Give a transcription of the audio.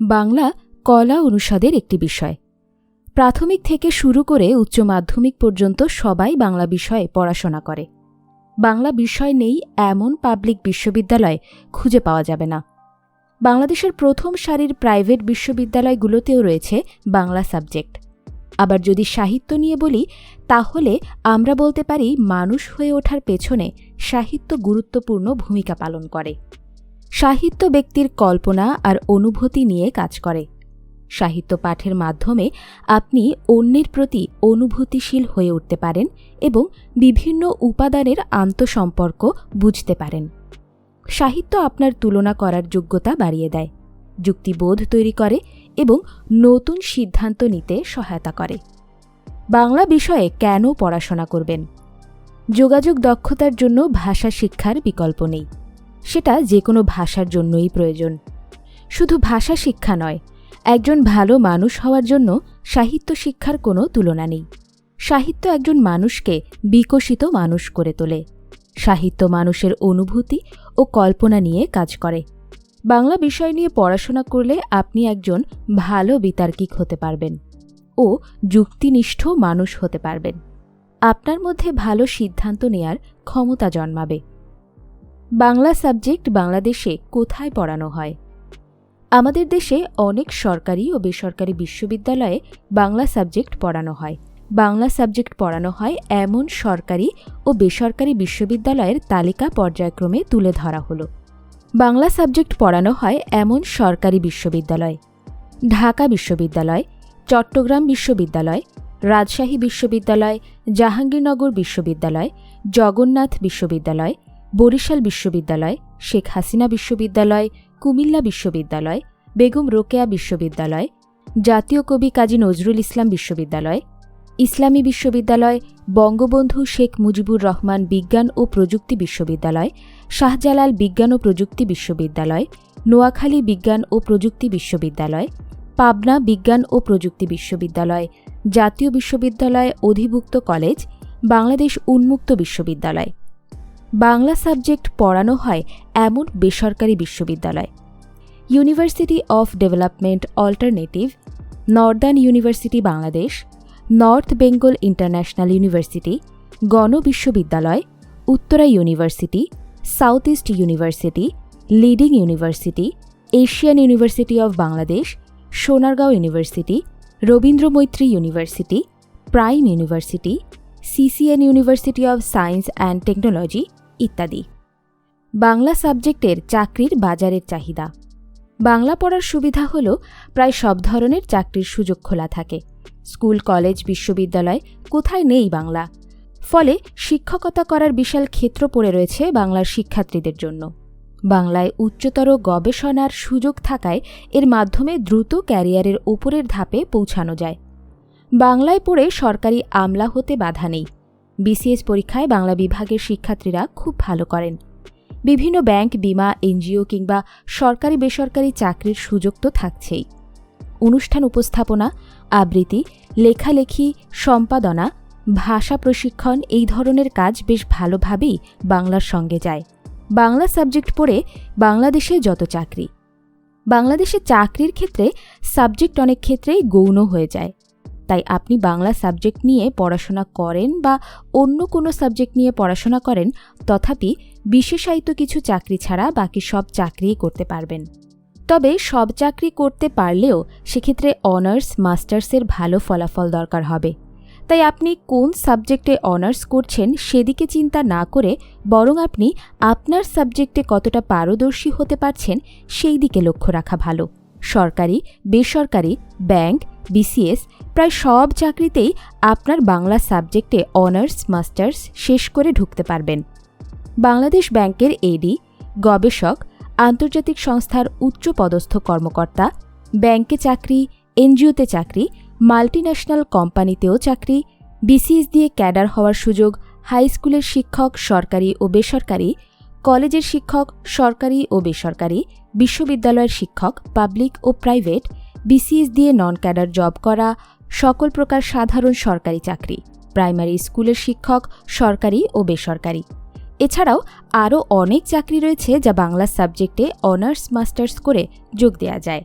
বাংলা কলা অনুষদের একটি বিষয়। প্রাথমিক থেকে শুরু করে উচ্চ মাধ্যমিক পর্যন্ত সবাই বাংলা বিষয়ে পড়াশোনা করে। বাংলা বিষয় নেই এমন পাবলিক বিশ্ববিদ্যালয় খুঁজে পাওয়া যাবে না। বাংলাদেশের প্রথম সারির প্রাইভেট বিশ্ববিদ্যালয়গুলোতেও রয়েছে বাংলা সাবজেক্ট। আবার যদি সাহিত্য নিয়ে বলি, তাহলে আমরা বলতে পারি মানুষ হয়ে ওঠার পেছনে সাহিত্য গুরুত্বপূর্ণ ভূমিকা পালন করে। সাহিত্য ব্যক্তির কল্পনা আর অনুভূতি নিয়ে কাজ করে। সাহিত্য পাঠের মাধ্যমে আপনি অন্যের প্রতি অনুভূতিশীল হয়ে উঠতে পারেন এবং বিভিন্ন উপাদানের আন্তঃসম্পর্ক বুঝতে পারেন। সাহিত্য আপনার তুলনা করার যোগ্যতা বাড়িয়ে দেয়, যুক্তিবোধ তৈরি করে এবং নতুন সিদ্ধান্ত নিতে সহায়তা করে। বাংলা বিষয়ে কেন পড়াশোনা করবেন? যোগাযোগ দক্ষতার জন্য ভাষা শিক্ষার বিকল্প নেই। সেটা যে কোনো ভাষার জন্যই প্রয়োজন। শুধু ভাষা শিক্ষা নয়, একজন ভালো মানুষ হওয়ার জন্য সাহিত্য শিক্ষার কোনো তুলনা নেই। সাহিত্য একজন মানুষকে বিকশিত মানুষ করে তোলে। সাহিত্য মানুষের অনুভূতি ও কল্পনা নিয়ে কাজ করে। বাংলা বিষয় নিয়ে পড়াশোনা করলে আপনি একজন ভালো বিতার্কিক হতে পারবেন ও যুক্তিনিষ্ঠ মানুষ হতে পারবেন। আপনার মধ্যে ভালো সিদ্ধান্ত নেয়ার ক্ষমতা জন্মাবে। বাংলা সাবজেক্ট বাংলাদেশে কোথায় পড়ানো হয়? আমাদের দেশে অনেক সরকারি ও বেসরকারি বিশ্ববিদ্যালয়ে বাংলা সাবজেক্ট পড়ানো হয়। বাংলা সাবজেক্ট পড়ানো হয় এমন সরকারি ও বেসরকারি বিশ্ববিদ্যালয়ের তালিকা পর্যায়ক্রমে তুলে ধরা হলো। বাংলা সাবজেক্ট পড়ানো হয় এমন সরকারি বিশ্ববিদ্যালয়। ঢাকা বিশ্ববিদ্যালয়, চট্টগ্রাম বিশ্ববিদ্যালয়, রাজশাহী বিশ্ববিদ্যালয়, জাহাঙ্গীরনগর বিশ্ববিদ্যালয়, জগন্নাথ বিশ্ববিদ্যালয় বরিশাল বিশ্ববিদ্যালয়, শেখ হাসিনা বিশ্ববিদ্যালয়, কুমিল্লা বিশ্ববিদ্যালয়, বেগম রোকেয়া বিশ্ববিদ্যালয়, জাতীয় কবি কাজী নজরুল ইসলাম বিশ্ববিদ্যালয়, ইসলামী বিশ্ববিদ্যালয়, বঙ্গবন্ধু শেখ মুজিবুর রহমান বিজ্ঞান ও প্রযুক্তি বিশ্ববিদ্যালয়, শাহজালাল বিজ্ঞান ও প্রযুক্তি বিশ্ববিদ্যালয়, নোয়াখালী বিজ্ঞান ও প্রযুক্তি বিশ্ববিদ্যালয়, পাবনা বিজ্ঞান ও প্রযুক্তি বিশ্ববিদ্যালয়, জাতীয় বিশ্ববিদ্যালয় অধিভুক্ত কলেজ, বাংলাদেশ উন্মুক্ত বিশ্ববিদ্যালয়। বাংলা সাবজেক্ট পড়ানো হয় এমন বেসরকারি বিশ্ববিদ্যালয়। University of development alternative northern university Bangladesh north Bengal international university গণ বিশ্ববিদ্যালয় Uttara university south east university leading university Asian university of Bangladesh Sonargaon university Rabindra Maitree university prime university CCN university of science and technology ইত্যাদি। বাংলা সাবজেক্টের চাকরির বাজারের চাহিদা। বাংলা পড়ার সুবিধা হল প্রায় সব ধরনের চাকরির সুযোগ খোলা থাকে। স্কুল, কলেজ, বিশ্ববিদ্যালয় কোথায় নেই বাংলা? ফলে শিক্ষকতা করার বিশাল ক্ষেত্র পড়ে রয়েছে বাংলার শিক্ষার্থীদের জন্য। বাংলায় উচ্চতর গবেষণার সুযোগ থাকায় এর মাধ্যমে দ্রুত ক্যারিয়ারের ওপরের ধাপে পৌঁছানো যায়। বাংলায় পড়ে সরকারি আমলা হতে বাধা নেই। বিসিএস পরীক্ষায় বাংলা বিভাগের শিক্ষার্থীরা খুব ভালো করেন। বিভিন্ন ব্যাংক, বিমা, এনজিও কিংবা সরকারি বেসরকারি চাকরির সুযোগ তো থাকছেই। অনুষ্ঠান উপস্থাপনা, আবৃত্তি, লেখালেখি, সম্পাদনা, ভাষা প্রশিক্ষণ এই ধরনের কাজ বেশ ভালোভাবেই বাংলার সঙ্গে যায়। বাংলা সাবজেক্ট পড়ে বাংলাদেশে যত চাকরি। বাংলাদেশে চাকরির ক্ষেত্রে সাবজেক্ট অনেক ক্ষেত্রেই গৌণ হয়ে যায়। তাই আপনি বাংলা সাবজেক্ট নিয়ে পড়াশোনা করেন বা অন্য কোনো সাবজেক্ট নিয়ে পড়াশোনা করেন, তথাপি বিশেষায়িত কিছু চাকরি ছাড়া বাকি সব চাকরিই করতে পারবেন। তবে সব চাকরি করতে পারলেও সেক্ষেত্রে অনার্স মাস্টার্সের ভালো ফলাফল দরকার হবে। তাই আপনি কোন সাবজেক্টে অনার্স করছেন সেদিকে চিন্তা না করে বরং আপনি আপনার সাবজেক্টে কতটা পারদর্শী হতে পারছেন সেই দিকে লক্ষ্য রাখা ভালো। সরকারি, বেসরকারি, ব্যাংক বিসিএস প্রায় সব চাকরিতেই আপনার বাংলা সাবজেক্টে অনার্স, মাস্টার্স শেষ করে ঢুকতে পারবেন। বাংলাদেশ ব্যাংকের এডি গবেষক, আন্তর্জাতিক সংস্থার উচ্চ পদস্থ কর্মকর্তা, ব্যাংকে চাকরি, এনজিওতে চাকরি, মাল্টিন্যাশনাল কোম্পানিতেও চাকরি বিসিএস দিয়ে ক্যাডার হওয়ার সুযোগ, হাই স্কুলের শিক্ষক, সরকারি ও বেসরকারি, কলেজের শিক্ষক, সরকারি ও বেসরকারি, বিশ্ববিদ্যালয়ের শিক্ষক, পাবলিক ও প্রাইভেট বিসিএস দিয়ে নন ক্যাডার জব করা, সকল প্রকার সাধারণ সরকারি চাকরি প্রাইমারি স্কুলের শিক্ষক, সরকারি ও বেসরকারি। এছাড়াও আরও অনেক চাকরি রয়েছে যা বাংলা সাবজেক্টে অনার্স মাস্টার্স করে যোগ দেওয়া যায়।